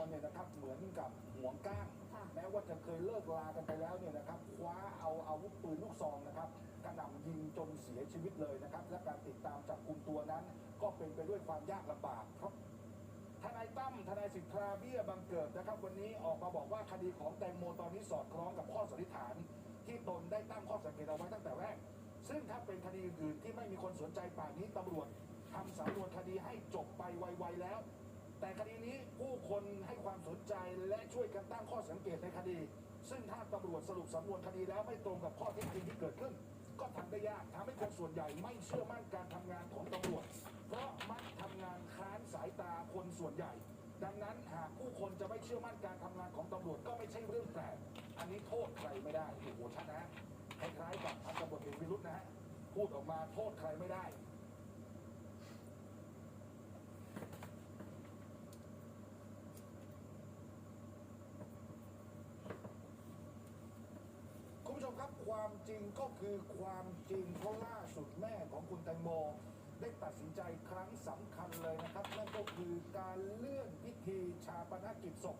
วลเนี่ยนะครับเหมือนกับห่วงก้างค่ะแม้ว่าจะเคยเลิกลากันไปแล้วเนี่ยนะครับคว้าเอาอาวุธปืนลูกซองนะครับกระหน่ำยิงจนเสียชีวิตเลยนะครับ และการติดตามจับกลุ่มตัวนั้น ก็เป็นไปด้วยความยากลำบากเพราะทนายตั้มทนายสิทธาเบี้ยบังเกิดนะครับ วันนี้ออกมาบอกว่าคดีของแตงโมตอนนี้สอดคล้องกับข้อสันนิษฐาน ที่ตนได้ตั้งข้อสังเกตเอาไว้ตั้งแต่แรก ซึ่งถ้าเป็นคดีอื่นๆที่ไม่มีคนสนใจป่านนี้ตำรวจทำสำนวนคดีให้จบไปไวๆแล้ว แต่คดีนี้ผู้ คนให้ความสนใจและช่วยกันตั้งข้อสังเกตในคดี ซึ่งถ้าตำรวจสรุปสำนวนคดีแล้วไม่ตรงกับข้อเท็จจริงที่เกิดขึ้น ก็ทำได้ยากทำให้คนส่วนใหญ่ไม่เชื่อมั่นการทำงานของตำรวจ เพราะมักทำงานค้านสายตาคนส่วนใหญ่ ดังนั้นหากผู้คนจะไม่เชื่อมั่นการทำงานของตำรวจก็ไม่ใช่เรื่องแปลกอันนี้โทษใครไม่ได้โอ้โหชัดนะคล้ายๆกับพันตำรวจเอกวิรุธนะฮะพูดออกมาโทษใครไม่ได้ ครับความจริงก็คือความจริงเพราะล่าสุดแม่ของคุณแตงโม ได้ตัดสินใจครั้งสำคัญเลยนะครับนั่นก็คือการเลื่อนพิธีชาปนกิจศพ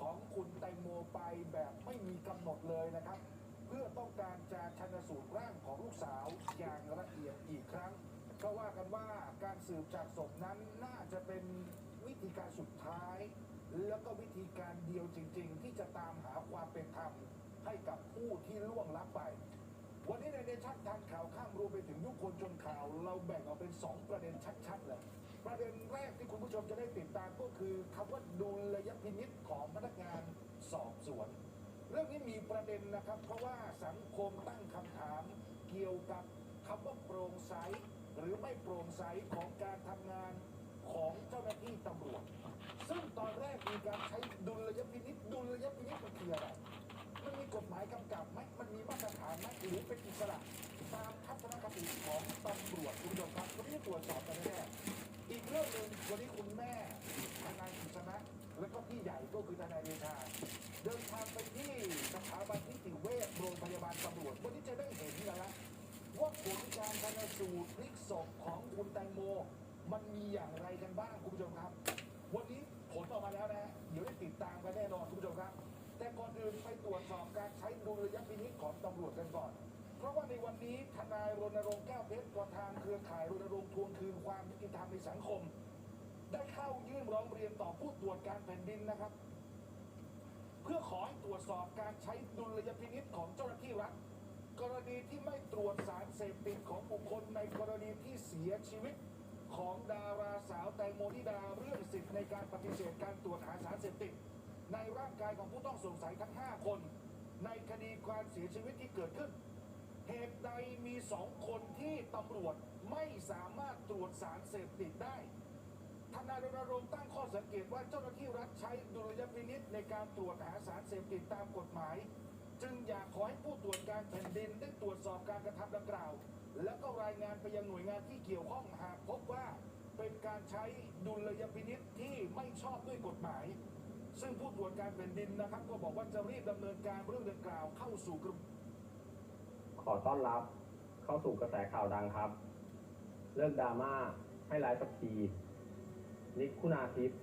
ของคุณแตงโมไปแบบไม่มีกำหนดเลยนะครับ เพื่อต้องการจะชันสูตรร่างของลูกสาวอย่างละเอียดอีกครั้งเพราะว่ากันว่าการสืบจากศพนั้นน่าจะเป็นวิธีการสุดท้าย แล้วก็วิธีการเดียวจริง ๆ ที่จะตามหาความเป็นธรรม ให้กับผู้ที่ล่วงลับไป วันนี้ในเนชั่นทางข่าวข้ามรวมไปถึงยุคคนจนข่าว เราแบ่งออกเป็น 2 ประเด็นชัดๆเลยประเด็นแรกที่คุณผู้ชมจะได้ติดตามก็คือคำว่าดุลยพินิษของพนักงานสอบสวน เรื่องนี้มีประเด็นนะครับ เพราะว่าสังคมตั้งคำถามเกี่ยวกับคำว่าโปร่งใสหรือไม่โปร่งใสของการทำงานของเจ้าหน้าที่ตำรวจ ซึ่งตอนแรกมีการใช้ดุลยพินิษดุลยพินิษมันคืออะไร มันมี กำกับไหมมันมีมาตรฐานไหมหรือเป็นอิสระตามทัศนคติของตำรวจคุณผู้ชมครับก็ไม่ได้ตรวจสอบกันแน่อีกเรื่องหนึ่งวันนี้คุณแม่ทนายกฤษณะแล้วก็พี่ใหญ่ก็คือทนายเดชาเดินทางไปที่สถาบันนิติเวชโรงพยาบาลตำรวจวันนี้จะได้เห็นแล้วละว่าผลการชันสูตรพลิกศพของคุณแตงโม มันมีอย่างไรกันบ้างคุณผู้ชมครับ วันนี้ผลออกมาแล้วนะฮะเดี๋ยวได้ติดตามกันแน่นอนคุณผู้ชมครับ แต่ก่อนอื่นไปตรวจ สอบการใช้ดุลยพินิจของตำรวจกันก่อน เพราะว่าในวันนี้ทนายรณรงค์แก้วเพชรประธานเครือข่ายรณรงค์ทวงคืนความยุติธรรมในสังคม ได้เข้ายื่นร้องเรียนต่อผู้ตรวจการแผ่นดินนะครับ เพื่อขอให้ตรวจสอบการใช้ดุลยพินิษของเจ้าหน้าที่รัฐกรณีที่ไม่ตรวจสารเสพติดของบุคคลในกรณีที่เสียชีวิตของดาราสาวแตงโมนิดาเรื่องสิทธิ์ในการปฏิเสธการตรวจหาสารเสพติด ในร่างกายของผู้ต้องสงสัยทั้ง 5 คน คดีการเสียชีวิตที่เกิดขึ้น เหตุใดมีสองคนที่ตำรวจไม่สามารถตรวจสารเสพติดได้ทนายรณรงค์ตั้งข้อสังเกตว่าเจ้าหน้าที่รัฐใช้ดุลยพินิษในการตรวจหาสารเสพติดตามกฎหมาย จึงอยากขอให้ผู้ตรวจการแผ่นดินได้ตรวจสอบการกระทำดังกล่าว แล้วก็รายงานไปยังหน่วยงานที่เกี่ยวข้องหากพบว่าเป็นการใช้ดุลยพินิษที่ไม่ชอบด้วยกฎหมาย วจการแผ่นดินนะครับ ก็บอกว่าจะรีบดำเนินการเรื่องดังกล่าวเข้าสู่กระขอต้อนรับเข้าสู่กระแสข่าวดังครับเรื่องดราม่าให้ร้ายสักที นิกคุณาทิพย์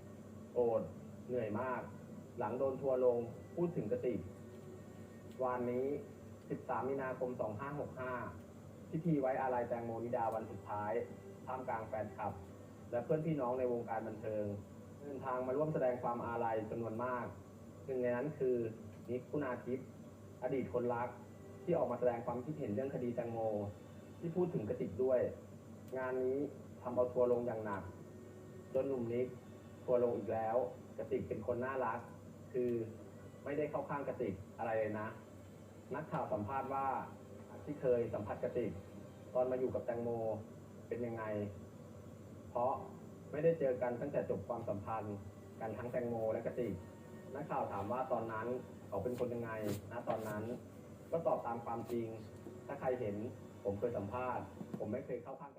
โอดเหนื่อยมาก หลังโดนทัวร์ลงพูดถึงกติกวันนี้ 13 มีนาคม 2565 พิธีไว้อาลัยแตงโมนิดาวันสุดท้ายท่ามกลางแฟนคลับ และเพื่อนพี่น้องในวงการบันเทิง เดินทางมาร่วมแสดงความอาลัยจำนวนมากหนึ่งในนั้นคือนิกคุณาทิพย์อดีตคนรัก ที่ออกมาแสดงความคิดเห็นเรื่องคดีแตงโม ที่พูดถึงกระติกด้วย งานนี้ทำเอาทัวร์ลงอย่างหนัก จนหนุ่มนิกทัวร์ลงอีกแล้วกระติกเป็นคนน่ารัก คือไม่ได้เข้าข้างกระติกอะไรเลยนะ นักข่าวสัมภาษณ์ว่าที่เคยสัมผัสกระติก ตอนมาอยู่กับแตงโมเป็นยังไง เพราะ ไม่ได้เจอกันตั้งแต่จบความสัมพันธ์กันทั้งแตงโมและกระติกนักข่าวถามว่าตอนนั้นเขาเป็นคนยังไงนะตอนนั้น ก็ตอบตามความจริง ถ้าใครเห็นผมเคยสัมภาษณ์ ผมไม่เคยเข้าข้างกัน